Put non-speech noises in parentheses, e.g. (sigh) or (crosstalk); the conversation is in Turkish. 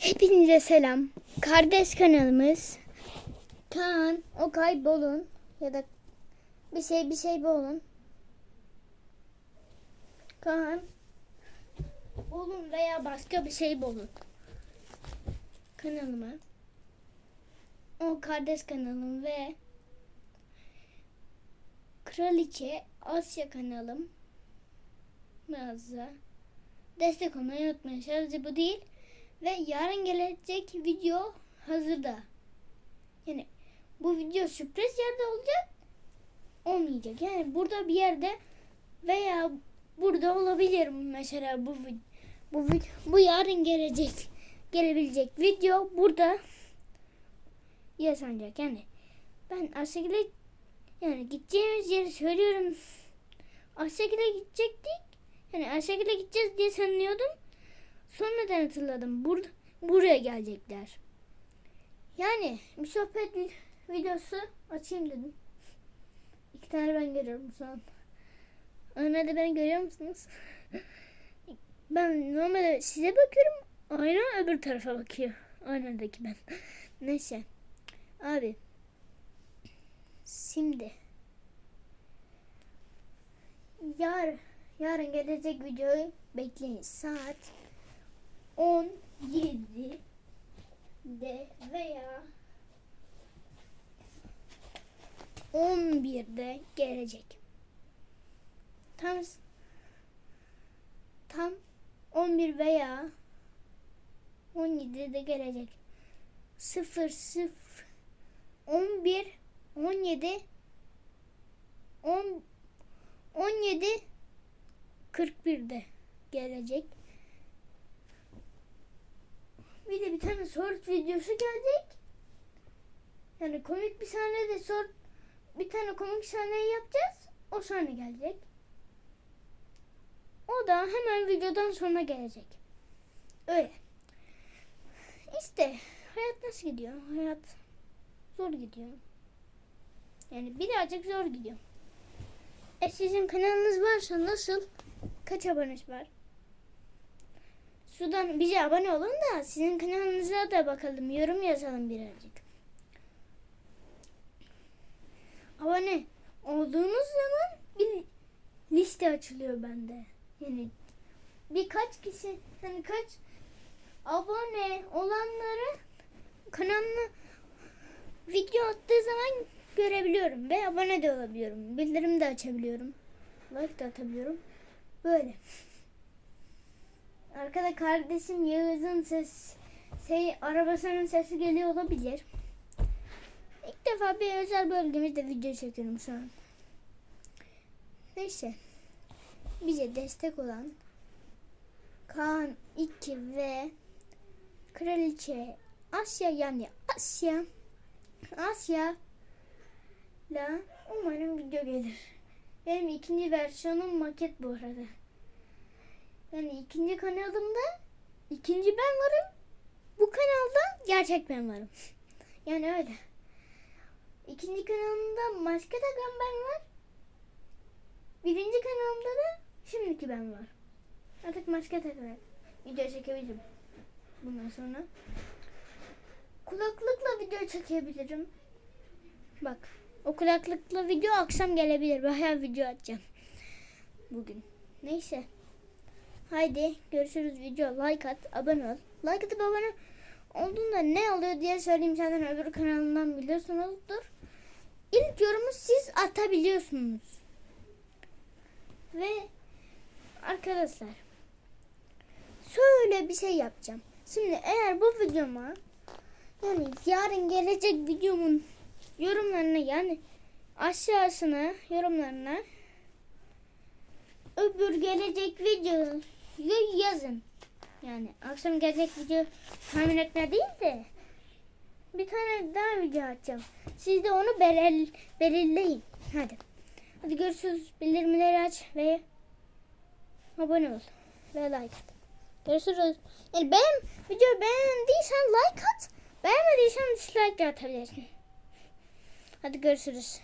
Hepinize selam. Kardeş kanalımız Kaan, Okay Bolun ya da bir şey bir şey Bolun. Kaan, Bolun veya başka bir şey Bolun. Kanalıma o kardeş kanalım ve Kraliçe Asya kanalım Nazlı destek olmayı unutmayın. Sadece bu değil. Ve yarın gelecek video hazırda. Yani bu video sürpriz yerde olacak. Olmayacak. Yani burada bir yerde veya burada olabilir mesela bu bu bu yarın gelecek gelebilecek video burada yaşanacak. Yani ben Asya'ya yani gideceğimiz yeri söylüyorum. Asya'ya gidecektik. Yani Asya'ya gideceğiz diye sanıyordum. Sonradan hatırladım. Bur buraya gelecekler. Yani bir sohbet vi- videosu açayım dedim. İki tane ben görüyorum şu an. Aynada beni görüyor musunuz? (laughs) ben normalde size bakıyorum. Ayna öbür tarafa bakıyor. Aynadaki ben. (laughs) Neyse. Abi. Şimdi. Yar, yarın gelecek videoyu bekleyin. Saat 17 de veya 11'de gelecek. Tam tam 11 veya 17'de gelecek. 0 0 11 17 10 17 41'de gelecek. Bir de bir tane short videosu gelecek. Yani komik bir sahne de short bir tane komik sahneyi yapacağız. O sahne gelecek. O da hemen videodan sonra gelecek. Öyle. İşte hayat nasıl gidiyor? Hayat zor gidiyor. Yani birazcık zor gidiyor. E sizin kanalınız varsa nasıl? Kaç aboneniz var? Sudan bize abone olun da sizin kanalınıza da bakalım. Yorum yazalım birazcık. Abone olduğunuz zaman bir liste açılıyor bende. Yani birkaç kişi hani kaç abone olanları kanalına video attığı zaman görebiliyorum ve abone de olabiliyorum. Bildirim de açabiliyorum. Like de atabiliyorum. Böyle. Arkada kardeşim Yağız'ın ses şey arabasının sesi geliyor olabilir. İlk defa bir özel bölgemizde video çekiyorum şu an. Neyse. Bize destek olan Kaan 2 ve Kraliçe Asya yani Asya Asya la umarım video gelir. Benim ikinci versiyonum maket bu arada. Yani ikinci kanalımda ikinci ben varım. Bu kanalda gerçek ben varım. (laughs) Yani öyle. İkinci kanalımda başka takan ben var. Birinci kanalımda da şimdiki ben var. Artık başka takar. Video çekebilirim. Bundan sonra. Kulaklıkla video çekebilirim. Bak. O kulaklıkla video akşam gelebilir. Bayağı video atacağım. Bugün. Neyse. Haydi görüşürüz video. Like at, abone ol. Like atıp abone olduğunda ne oluyor diye söyleyeyim zaten öbür kanalından biliyorsunuzdur. İlk yorumu siz atabiliyorsunuz. Ve arkadaşlar şöyle bir şey yapacağım. Şimdi eğer bu videoma yani yarın gelecek videomun yorumlarına yani aşağısına yorumlarına öbür gelecek videoyu yazın. Yani akşam gelecek video tahmin etme değil de bir tane daha video atacağım. Siz de onu belir, belirleyin. Hadi. Hadi görüşürüz. Bildirimleri aç ve abone ol ve like at. Görüşürüz. Yani beğen, videoyu beğendiysen like at. Beğenmediysen dislike de atabilirsin. Hadi görüşürüz.